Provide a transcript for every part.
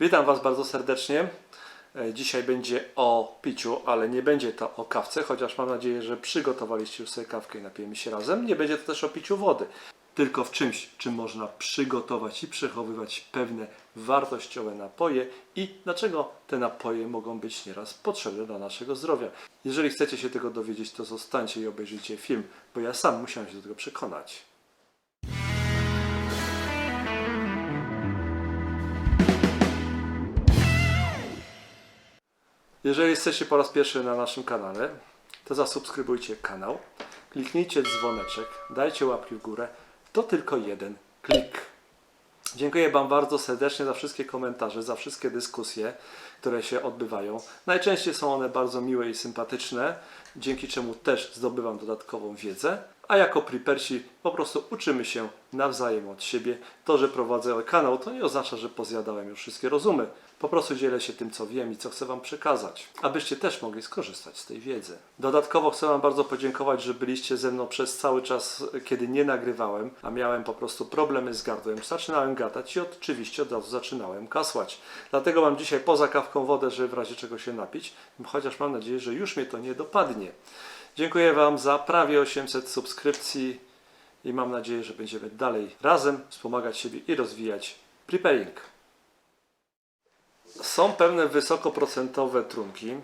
Witam Was bardzo serdecznie. E, Dzisiaj będzie o piciu, ale nie będzie to o kawce, chociaż mam nadzieję, że przygotowaliście już sobie kawkę i napijemy się razem. Nie będzie to też o piciu wody, tylko w czymś, czym można przygotować i przechowywać pewne wartościowe napoje i dlaczego te napoje mogą być nieraz potrzebne dla naszego zdrowia. Jeżeli chcecie się tego dowiedzieć, to zostańcie i obejrzyjcie film, bo ja sam musiałem się do tego przekonać. Jeżeli jesteście po raz pierwszy na naszym kanale, to zasubskrybujcie kanał, kliknijcie dzwoneczek, dajcie łapki w górę. To tylko jeden klik. Dziękuję Wam bardzo serdecznie za wszystkie komentarze, za wszystkie dyskusje, które się odbywają. Najczęściej są one bardzo miłe i sympatyczne, dzięki czemu też zdobywam dodatkową wiedzę. A jako prepersi po prostu uczymy się nawzajem od siebie. To, że prowadzę kanał, to nie oznacza, że pozjadałem już wszystkie rozumy. Po prostu dzielę się tym, co wiem i co chcę Wam przekazać, abyście też mogli skorzystać z tej wiedzy. Dodatkowo chcę Wam bardzo podziękować, że byliście ze mną przez cały czas, kiedy nie nagrywałem, a miałem po prostu problemy z gardłem. Zaczynałem gadać i oczywiście od razu zaczynałem kasłać. Dlatego mam dzisiaj poza kawką wodę, żeby w razie czego się napić, chociaż mam nadzieję, że już mnie to nie dopadnie. Dziękuję Wam za prawie 800 subskrypcji i mam nadzieję, że będziemy dalej razem wspomagać siebie i rozwijać preparing. Są pewne wysokoprocentowe trunki,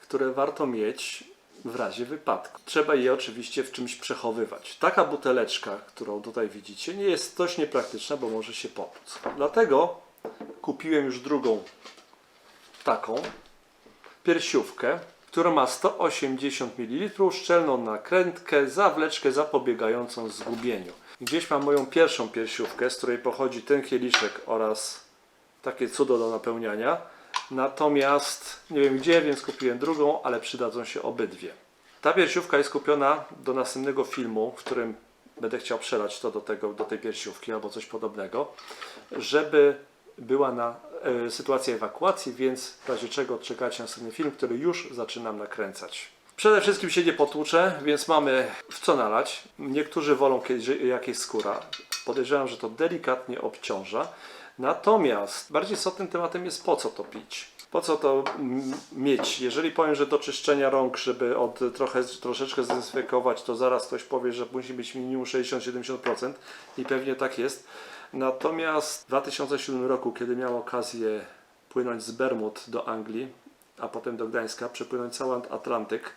które warto mieć w razie wypadku. Trzeba je oczywiście w czymś przechowywać. Taka buteleczka, którą tutaj widzicie, nie jest dość niepraktyczna, bo może się popłuc. Dlatego kupiłem już drugą taką piersiówkę, która ma 180 ml, szczelną nakrętkę, zawleczkę zapobiegającą zgubieniu. Gdzieś mam moją pierwszą piersiówkę, z której pochodzi ten kieliszek oraz takie cudo do napełniania. Natomiast nie wiem gdzie, więc kupiłem drugą, ale przydadzą się obydwie. Ta piersiówka jest kupiona do następnego filmu, w którym będę chciał przelać to do, tego, do tej piersiówki albo coś podobnego, żeby była na sytuacja ewakuacji, więc w razie czego czekajcie na następny film, który już zaczynam nakręcać. Przede wszystkim się nie potłuczę, więc mamy w co nalać. Niektórzy wolą, kiedy jak jest skóra. Podejrzewam, że to delikatnie obciąża. Natomiast bardziej istotnym tematem jest po co to pić. Po co to mieć? Jeżeli powiem, że do czyszczenia rąk, żeby od trochę, troszeczkę zdezynfekować, to zaraz ktoś powie, że musi być minimum 60-70% i pewnie tak jest. Natomiast w 2007 roku, kiedy miałem okazję płynąć z Bermud do Anglii, a potem do Gdańska, przepłynąć cały Atlantyk,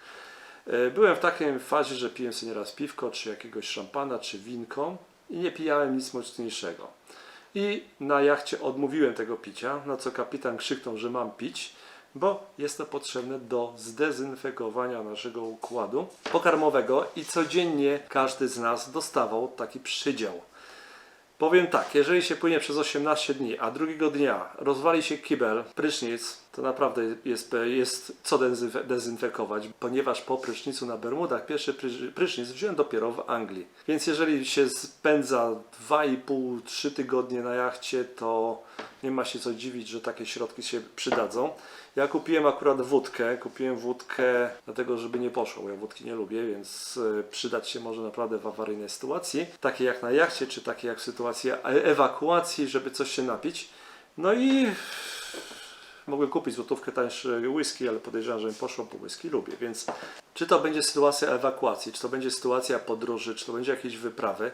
e, byłem w takiej fazie, że piłem sobie nieraz piwko, czy jakiegoś szampana, czy winko i nie pijałem nic mocniejszego. I na jachcie odmówiłem tego picia, na co kapitan krzyknął, że mam pić, bo jest to potrzebne do zdezynfekowania naszego układu pokarmowego i codziennie każdy z nas dostawał taki przydział. Powiem tak, jeżeli się płynie przez 18 dni, a drugiego dnia rozwali się kibel, prysznic, to naprawdę jest, jest co dezynfe- dezynfekować, ponieważ po prysznicu na Bermudach pierwszy prysz- prysznic wziąłem dopiero w Anglii. Więc jeżeli się spędza 2,5-3 tygodnie na jachcie, to nie ma się co dziwić, że takie środki się przydadzą. Ja kupiłem akurat wódkę, kupiłem wódkę dlatego, żeby nie poszło, ja wódki nie lubię, więc e, przydać się może naprawdę w awaryjnej sytuacji, takiej jak na jachcie, czy takiej jak w sytuacji e- ewakuacji, żeby coś się napić. No i mogłem kupić złotówkę tańszy whisky, ale podejrzewam, że poszło, bo whisky lubię, więc czy to będzie sytuacja ewakuacji, czy to będzie sytuacja podróży, czy to będzie jakieś wyprawy,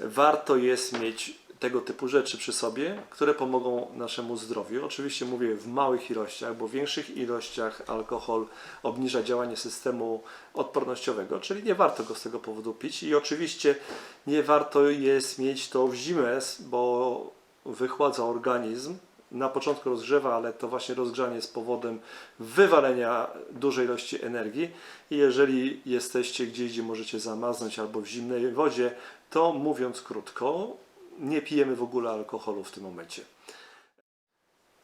warto jest mieć tego typu rzeczy przy sobie, które pomogą naszemu zdrowiu. Oczywiście mówię w małych ilościach, bo w większych ilościach alkohol obniża działanie systemu odpornościowego, czyli nie warto go z tego powodu pić. I oczywiście nie warto jest mieć to w zimę, bo wychładza organizm, na początku rozgrzewa, ale to właśnie rozgrzanie jest powodem wywalenia dużej ilości energii. I jeżeli jesteście gdzieś, gdzie możecie zamaznąć albo w zimnej wodzie, to mówiąc krótko, nie pijemy w ogóle alkoholu w tym momencie.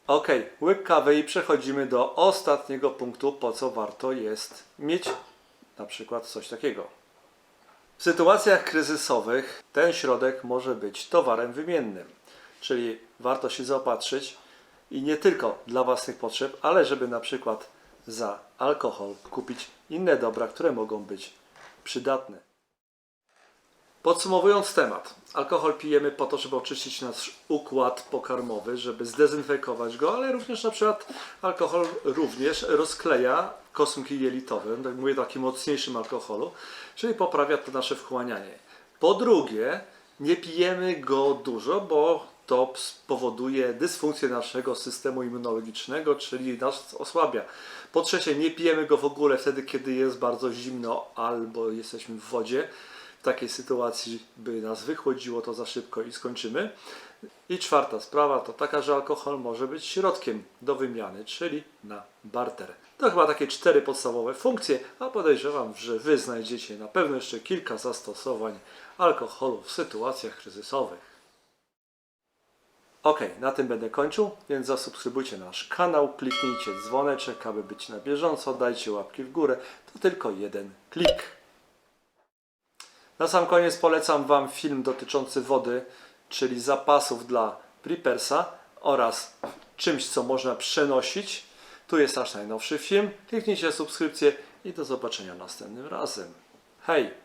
Ok, łyk kawy i przechodzimy do ostatniego punktu, po co warto jest mieć na przykład coś takiego. W sytuacjach kryzysowych ten środek może być towarem wymiennym, czyli warto się zaopatrzyć i nie tylko dla własnych potrzeb, ale żeby na przykład za alkohol kupić inne dobra, które mogą być przydatne. Podsumowując temat, alkohol pijemy po to, żeby oczyścić nasz układ pokarmowy, żeby zdezynfekować go, ale również na przykład alkohol również rozkleja kosunki jelitowe, tak mówię takim mocniejszym alkoholu, czyli poprawia to nasze wchłanianie. Po drugie, nie pijemy go dużo, bo to spowoduje dysfunkcję naszego systemu immunologicznego, czyli nas osłabia. Po trzecie, nie pijemy go w ogóle wtedy, kiedy jest bardzo zimno albo jesteśmy w wodzie. Takiej sytuacji by nas wychłodziło to za szybko i skończymy. I czwarta sprawa to taka, że alkohol może być środkiem do wymiany, czyli na barter. To chyba takie cztery podstawowe funkcje, a podejrzewam, że Wy znajdziecie na pewno jeszcze kilka zastosowań alkoholu w sytuacjach kryzysowych. Ok, na tym będę kończył, więc zasubskrybujcie nasz kanał, kliknijcie dzwoneczek, aby być na bieżąco, dajcie łapki w górę, to tylko jeden klik. Na sam koniec polecam Wam film dotyczący wody, czyli zapasów dla Prepersa oraz czymś, co można przenosić. Tu jest nasz najnowszy film. Kliknijcie subskrypcję i do zobaczenia następnym razem. Hej!